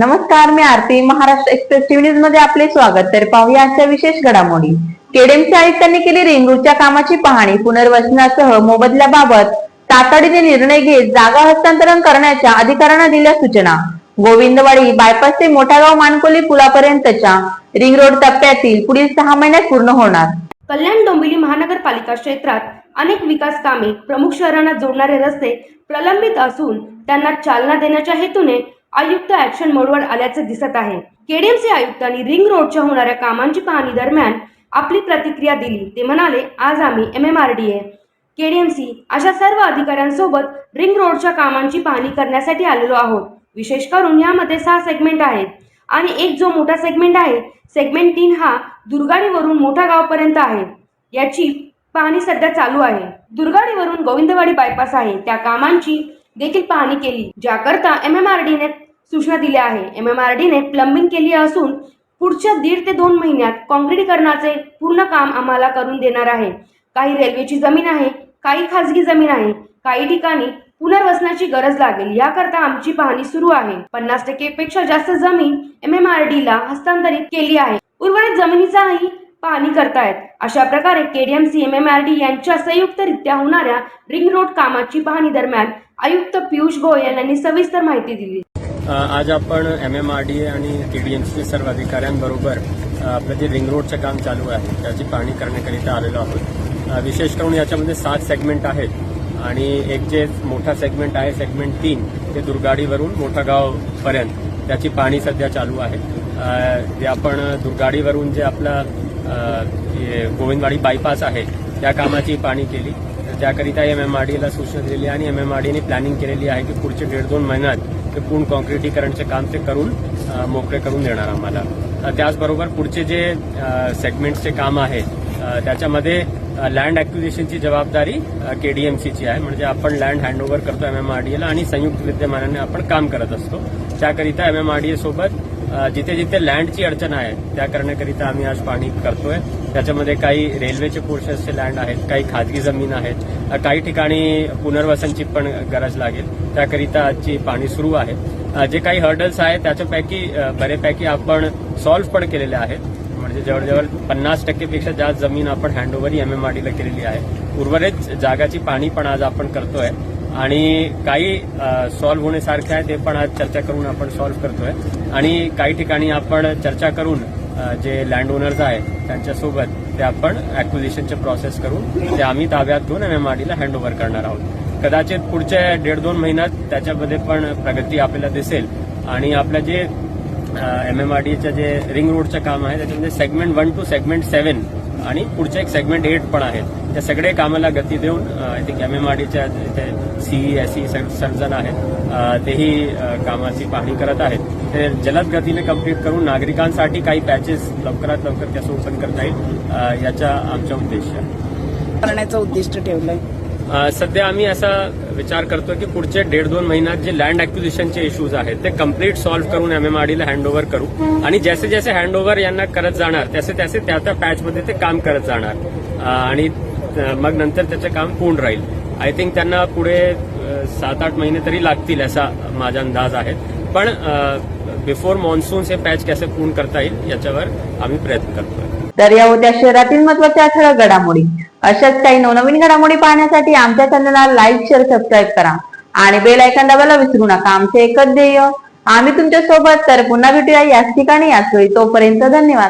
नमस्कार मी Aarti. Maharashtra express TV न्यूजमध्ये आपले स्वागत. तर पाहूया आजच्या विशेष घडामोडी. केडेमच्या आयुक्तांनी केली रेंगूरच्या कामाची पाहणी. पुनर्वसनासह मोबदल्याबाबत तातडीने निर्णय घेत जागा हस्तांतरण करण्याच्या अधिकाऱ्यांना दिल्या सूचना. गोविंदवाडी बायपास ते मोठागाव मानकोली पुलापर्यंतच्या रिंग रोड टप्प्यातील पुढील सहा महिन्यात पूर्ण होणार. कल्याण डोंबिवली महानगरपालिका क्षेत्रात अनेक विकास कामे प्रमुख शहरांना जोडणारे रस्ते प्रलंबित असून त्यांना चालना देण्याच्या हेतूने आयुक्त ऍक्शन मोडवर आल्याचे दिसत आहे. केडीएमसी आयुक्तांनी रिंग रोडच्या होणाऱ्या कामांची पाहणी दरम्यान आपली प्रतिक्रिया दिली. ते म्हणाले आज आम्ही M M R D A KDMC अशा सर्व अधिकाऱ्यांसोबत रिंग रोडच्या कामांची पाहणी करण्यासाठी आलेलो आहोत. विशेष करून यामध्ये सहा सेगमेंट आहेत. आणि एक जो मोठा सेगमेंट आहे सेगमेंट तीन हा दुर्गाडीवरून मोठा गावपर्यंत आहे. याची पाहणी सध्या चालू आहे. दुर्गाडीवरून गोविंदवाडी बायपास आहे. त्या कामांची देखील पाहणी केली. ज्याकरता एम एम आर डीने सूचना दिल्या आहे. एम एम आर डीने प्लंबिंग केली असून पुढच्या दीड ते दोन महिन्यात काँक्रिटीकरणाचे पूर्ण काम आम्हाला करून देणार आहे. काही रेल्वेची जमीन आहे काही खाजगी जमीन आहे काही ठिकाणी पुनर्वसनाची गरज लागेल याकरता आमची पाहणी सुरू आहे. पन्नास टक्के पेक्षा जास्त जमीन एम एम आर डी ला हस्तांतरित केली आहे. उर्वरित जमिनीचाही पाहणी करतायत. अशा प्रकारे KDMC M M R D यांच्या संयुक्तरित्या होणाऱ्या रिंग रोड कामाची पाहणी दरम्यान आयुक्त पियुष गोयल यांनी सविस्तर माहिती दिली. आज आपण M M R D A आणि टी डी सर्व अधिकाऱ्यांबरोबर आपलं जे रिंग रोडचं काम चालू आहे त्याची पाहणी करण्याकरिता आलेलो आहोत. विशेष करून याच्यामध्ये सात सेगमेंट आहेत आणि एक जे मोठा सेगमेंट आहे सेगमेंट तीन ते दुर्गाडीवरून मोठा गावपर्यंत त्याची पाहणी सध्या चालू आहे. जे आपण दुर्गाडीवरून जे आपला हे गोविंदवाडी बायपास आहे त्या कामाची पाणी केली. त्याकरिता एम एम आर डीला सूचना दिलेली आहे आणि एम एम आर डीने प्लॅनिंग केलेली आहे की पुढचे दीड दोन महिन्यात ते पूर्ण कॉन्क्रिटीकरणचे काम ते करून मोकळे करून देणार आम्हाला. त्याचबरोबर पुढचे जे सेगमेंटचे काम आहे त्याच्यामध्ये लँड ॲक्विजिशनची जबाबदारी केडीएमसीची आहे. म्हणजे आपण लँड हँडओव्हर करतो एम एम आर डीला आणि संयुक्त विद्यमानाने आपण काम करत असतो. त्याकरिता एम एम आर डी सोबत जिथे जिथे लँडची अडचण आहे त्या करण्याकरिता आम्ही आज पाणी करतोय. त्याच्यामध्ये काही रेल्वेचे पोर्शन्सचे लँड आहेत काही खाजगी जमीन आहेत. काही ठिकाणी पुनर्वसनची पण गरज लागेल. त्याकरिता आजची पाणी सुरू आहे. जे काही हर्डल्स आहेत त्याच्यापैकी बऱ्यापैकी आपण सॉल्व्ह पण केलेले आहेत. म्हणजे जवळजवळ पन्नास टक्केपेक्षा जास्त जमीन आपण हँडओव्हर एम एम आर डीला केलेली आहे. उर्वरित जागाची पाणी पण आज आपण करतोय. आणि काही सॉल्व्ह होण्यासारखे आहे ते पण आज चर्चा करून आपण सॉल्व्ह करतोय. आणि काही ठिकाणी आपण चर्चा करून जे लँड ओनर्स आहे त्यांच्यासोबत ते आपण अॅक्विजिशनचे प्रोसेस करून ते आम्ही ताब्यात घेऊन एम एम आर डीला हँडओव्हर करणार आहोत. कदाचित पुढच्या दीड दोन महिन्यात त्याच्यामध्ये पण प्रगती आपल्याला दिसेल. आणि आपल्या जे एम एम आर डीचं जे रिंग रोडचं काम आहे त्याच्यामध्ये segment one two segment seven आणि पुढचे एक सेगमेंट एट पण आहेत. त्या सगळे कामाला गती देऊन I think M M R डीच्या इथे सीई एस ई सर्जन आहेत. तेही कामाची पाहणी करत आहेत. ते जलद गतीने कंप्लीट करून नागरिकांसाठी काही पॅचेस लवकरात लवकर त्या ओपन करता येईल याचा आमचा उद्देश आहे. करण्याचं उद्दिष्ट ठेवलंय. सध्या आम्ही असा विचार करतो की पुढचे दीड दोन महिन्यात जे लँड अक्विजिशनचे इश्यूज आहेत ते कंप्लीट सॉल्व्ह करून एम एम आर डीला हँडओव्हर करू. आणि जसे जसे हँडओव्हर यांना करत जाणार तसे तसे त्या त्या पॅचमध्ये ते काम करत जाणार. आणि मग नंतर त्याचं काम पूर्ण राहील. आय थिंक त्यांना पुढे सात आठ महिने तरी लागतील असा माझा अंदाज आहे. पण बिफोर मान्सून हे पॅच कसे पूर्ण करता येईल याच्यावर आम्ही प्रयत्न करतोय. तर या होत्या शहरातील महत्त्वाच्या ठळक घडामोडी. अशाच काही नवनवीन घडामोडी पाहण्यासाठी आमच्या चॅनलला लाईक शेअर सबस्क्राईब करा. आणि बेल ऐकन दाबायला विसरू नका. आमचे एकच ध्येय आम्ही तुमच्यासोबत तर पुन्हा भेटूया याच ठिकाणी. याच वेळी तोपर्यंत धन्यवाद.